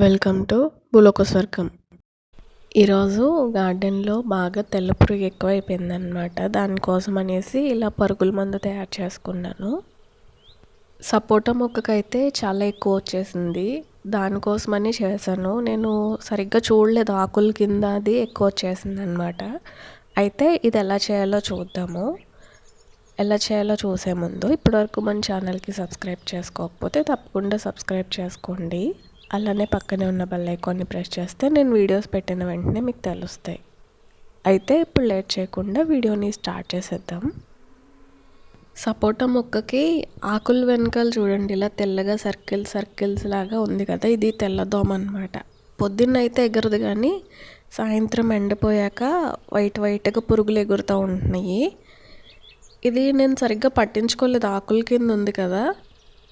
Welcome to భూలోక స్వర్గం. ఈరోజు గార్డెన్లో బాగా తెల్ల పురుగు ఎక్కువైపోయిందనమాట దానికోసం అనేసి ఇలా పరుగుల మందు తయారు చేసుకున్నాను. సపోటా మొక్కకైతే చాలా ఎక్కువ వచ్చేసింది. దానికోసమని చేశాను. నేను సరిగ్గా చూడలేదు ఆకుల కింద అది ఎక్కువ వచ్చేసింది అనమాట అయితే ఇది ఎలా చేయాలో చూద్దాము. ఎలా చేయాలో చూసే ముందు ఇప్పటివరకు మన ఛానల్కి సబ్స్క్రైబ్ చేసుకోకపోతే తప్పకుండా సబ్స్క్రైబ్ చేసుకోండి. అలానే పక్కనే ఉన్న బెల్ ఐకాన్ని ప్రెస్ చేస్తే నేను వీడియోస్ పెట్టిన వెంటనే మీకు తెలుస్తాయి. అయితే ఇప్పుడు లేట్ చేయకుండా వీడియోని స్టార్ట్ చేసేద్దాం. సపోటా మొక్కకి ఆకులు వెనకాల చూడండి ఇలా తెల్లగా సర్కిల్ సర్కిల్స్ లాగా ఉంది కదా ఇది తెల్లదోమ అనమాట పొద్దున్న అయితే ఎగరదు కానీ సాయంత్రం ఎండిపోయాక వైట్ వైట్గా పురుగులు ఎగురుతూ ఉంటున్నాయి. ఇది నేను సరిగ్గా పట్టించుకోలేదు ఆకుల కింద ఉంది కదా.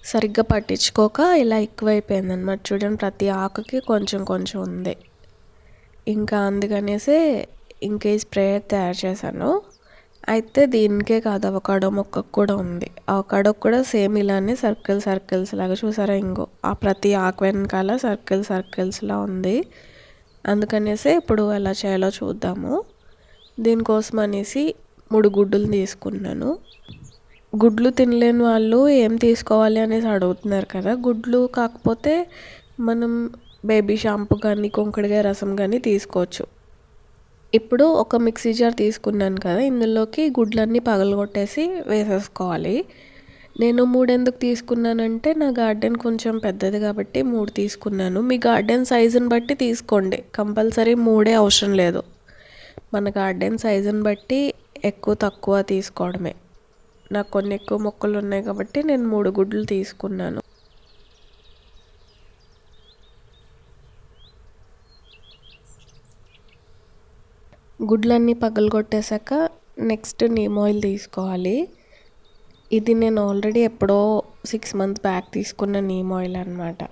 సరిగ్గా పట్టించుకోక ఇలా ఎక్కువైపోయింది అనమాట చూడండి ప్రతి ఆకుకి కొంచెం కొంచెం ఉంది. ఇంకా అందుకనేసి ఇంకే స్ప్రేయర్ తయారు చేశాను. అయితే దీనికే కాదు అవకాడో మొక్కకు కూడా ఉంది. అవకాడో కూడా సేమ్ ఇలానే సర్కిల్ సర్కిల్స్ లాగా చూసారా? ఇంకో ఆ ప్రతి ఆకు వెనకాల సర్కిల్ సర్కిల్స్లా ఉంది. అందుకనేసి ఇప్పుడు ఎలా చేయాలో చూద్దాము. దీనికోసం అనేసి మూడు గుడ్డులు తీసుకున్నాను. గుడ్లు తినలేని వాళ్ళు ఏం తీసుకోవాలి అనేసి అడుగుతున్నారు కదా. గుడ్లు కాకపోతే మనం బేబీ షాంపూ కానీ కుంకుడుగాయ రసం కానీ తీసుకోవచ్చు. ఇప్పుడు ఒక మిక్సీ జార్ తీసుకున్నాను కదా ఇందులోకి గుడ్లన్నీ పగలగొట్టేసి వేసేసుకోవాలి. నేను మూడు ఎందుకు తీసుకున్నానంటే నా గార్డెన్ కొంచెం పెద్దది కాబట్టి మూడు తీసుకున్నాను. మీ గార్డెన్ సైజుని బట్టి తీసుకోండి. కంపల్సరీ మూడే అవసరం లేదు. మన గార్డెన్ సైజుని బట్టి ఎక్కువ తక్కువ తీసుకోవడమే. నాకు కొన్ని ఎక్కువ మొక్కలు ఉన్నాయి కాబట్టి నేను మూడు గుడ్లు తీసుకున్నాను. గుడ్లన్నీ పగలగొట్టేశాక నెక్స్ట్ నీమ్ ఆయిల్ తీసుకోవాలి. ఇది నేను ఆల్రెడీ ఎప్పుడో సిక్స్ మంత్స్ బ్యాక్ తీసుకున్న నీమ్ ఆయిల్ అనమాట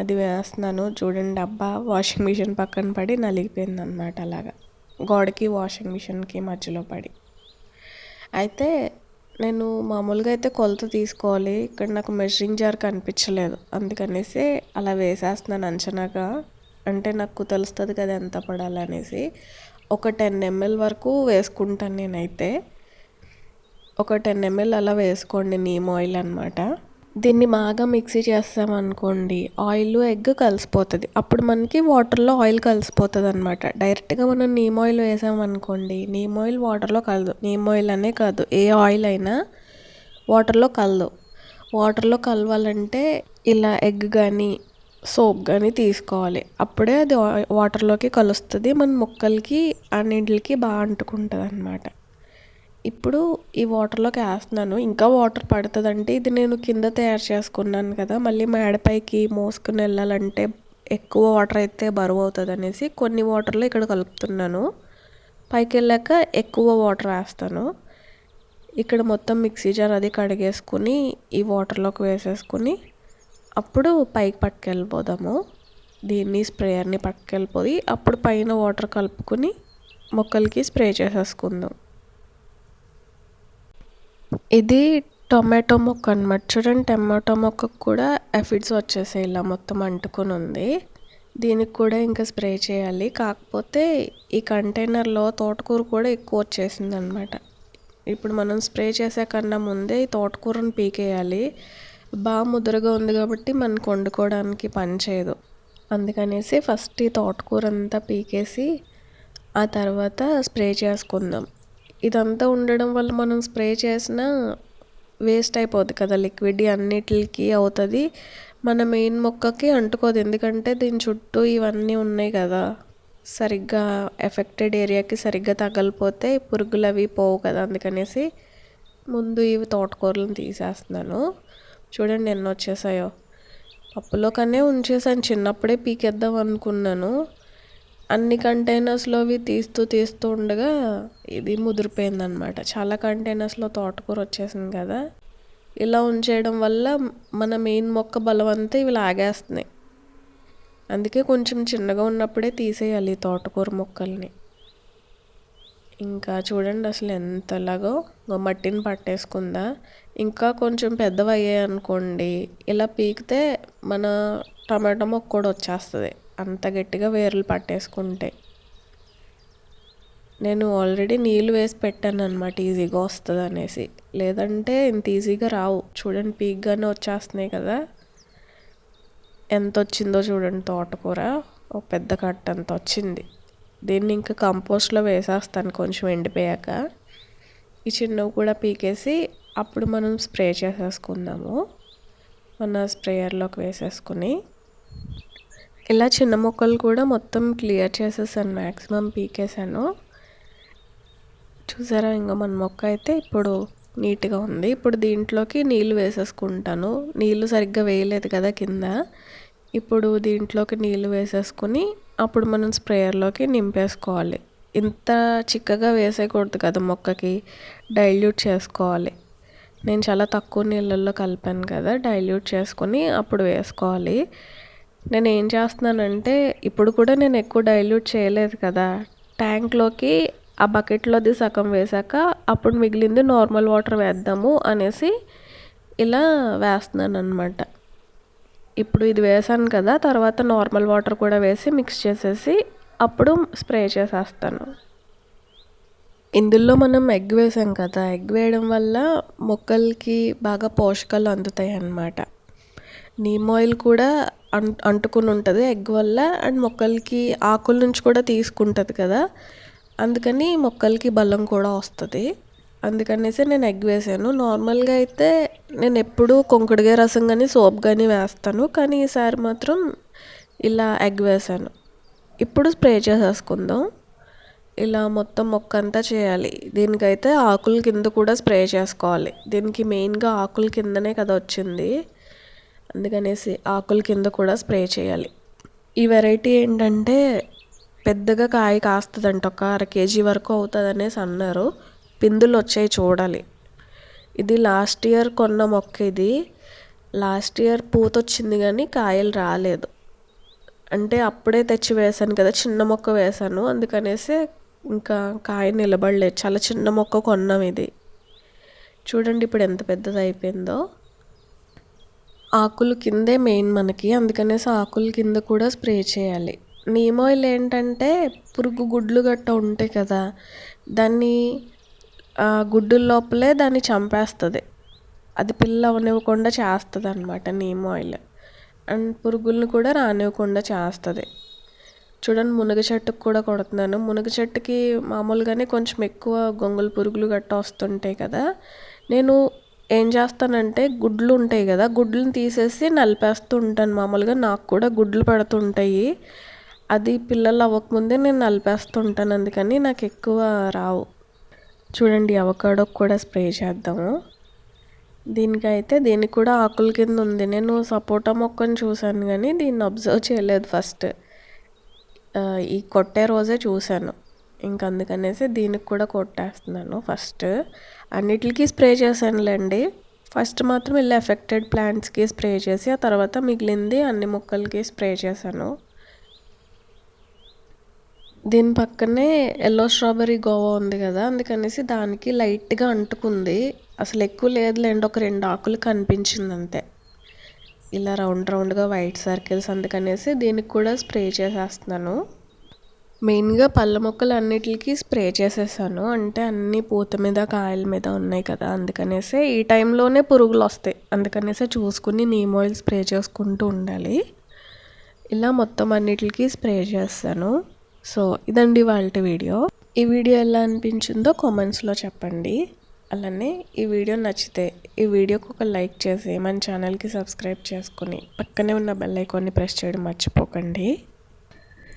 అది వేస్తున్నాను. చూడండి డబ్బా వాషింగ్ మిషన్ పక్కన పడి నలిగిపోయింది అనమాట అలాగా. గోడకి వాషింగ్ మిషన్కి మధ్యలో పడి. అయితే నేను మామూలుగా అయితే కొలత తీసుకోవాలి. ఇక్కడ నాకు మెషరింగ్ జార్ కనిపించలేదు. అందుకనేసి అలా వేసేస్తున్నాను అంచనాగా. అంటే నాకు తెలుస్తుంది కదా ఎంత పడాలనేసి ఒక టెన్ ఎంఎల్ వరకు వేసుకుంటాను నేనైతే. ఒక టెన్ ఎంఎల్ అలా వేసుకోండి నీమ్ ఆయిల్ అనమాట దీన్ని బాగా మిక్సీ చేస్తామనుకోండి ఆయిల్ ఎగ్ కలిసిపోతుంది. అప్పుడు మనకి వాటర్లో ఆయిల్ కలిసిపోతుంది అనమాట డైరెక్ట్గా మనం నీమ్ ఆయిల్ వేసామనుకోండి నీమ్ ఆయిల్ వాటర్లో కలదు. నీమ్ ఆయిల్ అనే కాదు ఏ ఆయిల్ అయినా వాటర్లో కలదు. వాటర్లో కలవాలంటే ఇలా ఎగ్ కానీ సోప్ కానీ తీసుకోవాలి. అప్పుడే అది వాటర్లోకి కలుస్తుంది. మన ముక్కలకి అన్నింటికి బాగా అంటుకుంటుంది అనమాట ఇప్పుడు ఈ వాటర్లోకి వేస్తున్నాను. ఇంకా వాటర్ పడుతుందంటే ఇది నేను కింద తయారు చేసుకున్నాను కదా మళ్ళీ మేడపైకి మోసుకుని వెళ్ళాలంటే ఎక్కువ వాటర్ అయితే బరువు అవుతుంది అనేసి కొన్ని వాటర్లో ఇక్కడ కలుపుతున్నాను. పైకి వెళ్ళాక ఎక్కువ వాటర్ వేస్తాను. ఇక్కడ మొత్తం మిక్సీ జార్ అది కడిగేసుకుని ఈ వాటర్లోకి వేసేసుకుని అప్పుడు పైకి పట్టుకెళ్ళిపోదాము. దీన్ని స్ప్రేయర్ని పట్టుకెళ్ళిపోయి అప్పుడు పైన వాటర్ కలుపుకొని మొక్కలకి స్ప్రే చేసేసుకుందాం. ఇది టొమాటో మొక్క అనమాట చూడండి టమాటో మొక్కకు కూడా ఎఫిడ్స్ వచ్చేసాయి ఇలా మొత్తం అంటుకుని ఉంది దీనికి కూడా ఇంకా స్ప్రే చేయాలి. కాకపోతే ఈ కంటైనర్లో తోటకూర కూడా ఎక్కువ వచ్చేసింది అనమాట ఇప్పుడు మనం స్ప్రే చేసే కన్నా ముందే ఈ తోటకూరను పీకేయాలి. బాగా ముద్రగా ఉంది కాబట్టి మనకు వండుకోవడానికి పని చేయదు. అందుకనేసి ఫస్ట్ ఈ తోటకూర అంతా పీకేసి ఆ తర్వాత స్ప్రే చేసుకుందాం. ఇదంతా ఉండడం వల్ల మనం స్ప్రే చేసిన వేస్ట్ అయిపోద్ది కదా లిక్విడ్ అన్నిటికి అవుతుంది. మన మెయిన్ మొక్కకి అంటుకోదు. ఎందుకంటే దీని చుట్టూ ఇవన్నీ ఉన్నాయి కదా. సరిగ్గా ఎఫెక్టెడ్ ఏరియాకి సరిగ్గా తగలిపోతే పురుగులు అవి పోవు కదా అందుకనేసి ముందు ఇవి తోటకూరలను తీసేస్తున్నాను. చూడండి ఎన్ని వచ్చేసాయో పప్పులో కనే ఉంచేసాను. చిన్నప్పుడే పీకేద్దాం అనుకున్నాను. అన్ని కంటైనర్స్లో అవి తీస్తూ తీస్తూ ఉండగా ఇది ముదిరిపోయిందనమాట చాలా కంటైనర్స్లో తోటకూర వచ్చేసింది కదా. ఇలా ఉంచేయడం వల్ల మన మెయిన్ మొక్క బలం అంతా ఇవి లాగేస్తున్నాయి. అందుకే కొంచెం చిన్నగా ఉన్నప్పుడే తీసేయాలి తోటకూర మొక్కల్ని. ఇంకా చూడండి అసలు ఎంతలాగో మట్టిని పట్టేసుకుందా. ఇంకా కొంచెం పెద్దవి అయ్యాయి అనుకోండి ఇలా పీకితే మన టమాటో మొక్క కూడా వచ్చేస్తుంది. అంత గట్టిగా వేర్లు పట్టేసుకుంటే. నేను ఆల్రెడీ నీళ్ళు వేసి పెట్టాను అనమాట ఈజీగా వస్తుంది అనేసి లేదంటే ఇంత ఈజీగా రావు. చూడండి పీక్గానే వచ్చేస్తున్నాయి కదా. ఎంత వచ్చిందో చూడండి తోటకూర. ఒక పెద్ద కట్ట అంత వచ్చింది దీన్ని ఇంకా కంపోస్ట్లో వేసేస్తాను కొంచెం ఎండిపోయాక. ఈ చిన్నవి కూడా పీకేసి అప్పుడు మనం స్ప్రే చేసేసుకుందాము. మన స్ప్రేయర్లోకి వేసేసుకుని. ఇలా చిన్న మొక్కలు కూడా మొత్తం క్లియర్ చేసేసాను మ్యాక్సిమం పీకేసాను చూసారా ఇంకా మన మొక్క అయితే ఇప్పుడు నీట్గా ఉంది. ఇప్పుడు దీంట్లోకి నీళ్ళు వేసేసుకుంటాను. నీళ్ళు సరిగ్గా వేయలేదు కదా కింద. ఇప్పుడు దీంట్లోకి నీళ్ళు వేసేసుకుని అప్పుడు మనం స్ప్రేయర్లోకి నింపేసుకోవాలి. ఇంత చిక్కగా వేసేయకూడదు కదా మొక్కకి. డైల్యూట్ చేసుకోవాలి. నేను చాలా తక్కువ నీళ్ళల్లో కలిపాను కదా డైల్యూట్ చేసుకొని అప్పుడు వేసుకోవాలి. నేను ఏం చేస్తున్నానంటే ఇప్పుడు కూడా నేను ఎక్కువ డైల్యూట్ చేయలేదు కదా. ట్యాంక్లోకి ఆ బకెట్లోది సగం వేసాక అప్పుడు మిగిలింది నార్మల్ వాటర్ వేద్దాము అనేసి ఇలా వేస్తున్నాను అనమాట ఇప్పుడు ఇది వేసాను కదా తర్వాత నార్మల్ వాటర్ కూడా వేసి మిక్స్ చేసేసి అప్పుడు స్ప్రే చేసేస్తాను. ఇందులో మనం ఎగ్ వేసాం కదా ఎగ్ వేయడం వల్ల మొక్కలకి బాగా పోషకాలు అందుతాయి అన్నమాట నీమ్ ఆయిల్ కూడా అం అంటుకుని ఉంటుంది ఎగ్ వల్ల అండ్ మొక్కలకి ఆకుల నుంచి కూడా తీసుకుంటుంది కదా. అందుకని మొక్కలకి బలం కూడా వస్తుంది. అందుకనేసి నేను ఎగ్ వేసాను. నార్మల్గా అయితే నేను ఎప్పుడూ కొంకుడుగాయ రసం కానీ సోప్ కానీ వేస్తాను. కానీ ఈసారి మాత్రం ఇలా ఎగ్ వేసాను. ఇప్పుడు స్ప్రే చేసేసుకుందాం. ఇలా మొత్తం మొక్క అంతా చేయాలి. దీనికైతే ఆకుల కింద కూడా స్ప్రే చేసుకోవాలి. దీనికి మెయిన్గా ఆకుల కిందనే కదా వచ్చింది. అందుకనేసి ఆకుల కింద కూడా స్ప్రే చేయాలి. ఈ వెరైటీ ఏంటంటే పెద్దగా కాయ కాస్తుందంట. ఒక అర కేజీ వరకు అవుతుంది అనేసి అన్నారు. పిందులు వచ్చాయి చూడాలి. ఇది లాస్ట్ ఇయర్ కొన్న మొక్క ఇది. లాస్ట్ ఇయర్ పూత వచ్చింది కానీ కాయలు రాలేదు. అంటే అప్పుడే తెచ్చి వేసాను కదా చిన్న మొక్క వేసాను అందుకనేసి ఇంకా కాయ నిలబడలేదు. చాలా చిన్న మొక్క కొన్నాం ఇది. చూడండి ఇప్పుడు ఎంత పెద్దది అయిపోయిందో ఆకులు కిందే మెయిన్ మనకి. అందుకనేసి ఆకుల కింద కూడా స్ప్రే చేయాలి. నీమ్ ఆయిల్ ఏంటంటే పురుగు గుడ్లు గట్ట ఉంటాయి కదా దాన్ని గుడ్డుల లోపలే దాన్ని చంపేస్తుంది. అది పిల్ల అవనివ్వకుండా చేస్తుంది అనమాట నీమ్ ఆయిల్. అండ్ పురుగులను కూడా రానివ్వకుండా చేస్తుంది. చూడండి మునగ చెట్టుకు కూడా కొడుతున్నాను. మునగ చెట్టుకి మామూలుగానే కొంచెం ఎక్కువ గొంగుల పురుగులు గట్ట వస్తుంటాయి కదా. నేను ఏం చేస్తానంటే గుడ్లు ఉంటాయి కదా గుడ్లను తీసేసి నలిపేస్తూ ఉంటాను. మామూలుగా నాకు కూడా గుడ్లు పెడుతుంటాయి. అది పిల్లలు అవ్వకముందే నేను నలిపేస్తూ ఉంటాను అందుకని నాకు ఎక్కువ రావు. చూడండి అవకాడో కూడా స్ప్రే చేద్దాము. దీనికైతే దీనికి కూడా ఆకుల కింద ఉంది. నేను సపోటా మొక్కను చూశాను కానీ దీన్ని అబ్జర్వ్ చేయలేదు ఫస్ట్. ఈ కొట్టే రోజే చూశాను. ఇంక అందుకనేసి దీనికి కూడా కొట్టేస్తున్నాను ఫస్ట్. అన్నిటికీ స్ప్రే చేశానులేండి. ఫస్ట్ మాత్రం ఇలా ఎఫెక్టెడ్ ప్లాంట్స్కి స్ప్రే చేసి ఆ తర్వాత మిగిలింది అన్ని మొక్కలకి స్ప్రే చేశాను. దీని పక్కనే ఎల్లో స్ట్రాబెర్రీ గోవా ఉంది కదా అందుకనేసి దానికి లైట్గా అంటుకుంది. అసలు ఎక్కువ లేదులేండి ఒక రెండు ఆకులు కనిపించింది అంతే. ఇలా రౌండ్ రౌండ్గా వైట్ సర్కిల్స్ అందుకనేసి దీనికి కూడా స్ప్రే చేసేస్తున్నాను. మెయిన్గా పళ్ళ మొక్కలు అన్నిటికీ స్ప్రే చేసేసాను. అంటే అన్ని పూత మీద కాయల మీద ఉన్నాయి కదా అందుకనేసి ఈ టైంలోనే పురుగులు వస్తాయి. అందుకనేసి చూసుకుని నీమ్ ఆయిల్ స్ప్రే చేసుకుంటూ ఉండాలి. ఇలా మొత్తం అన్నిటికీ స్ప్రే చేస్తాను. సో ఇదండి వాళ్ళ వీడియో. ఈ వీడియో ఎలా అనిపించిందో కామెంట్స్లో చెప్పండి. అలానే ఈ వీడియో నచ్చితే ఈ వీడియోకి ఒక లైక్ చేసి మన ఛానల్కి సబ్స్క్రైబ్ చేసుకుని పక్కనే ఉన్న బెల్ ఐకాన్ని ప్రెస్ చేయడం మర్చిపోకండి.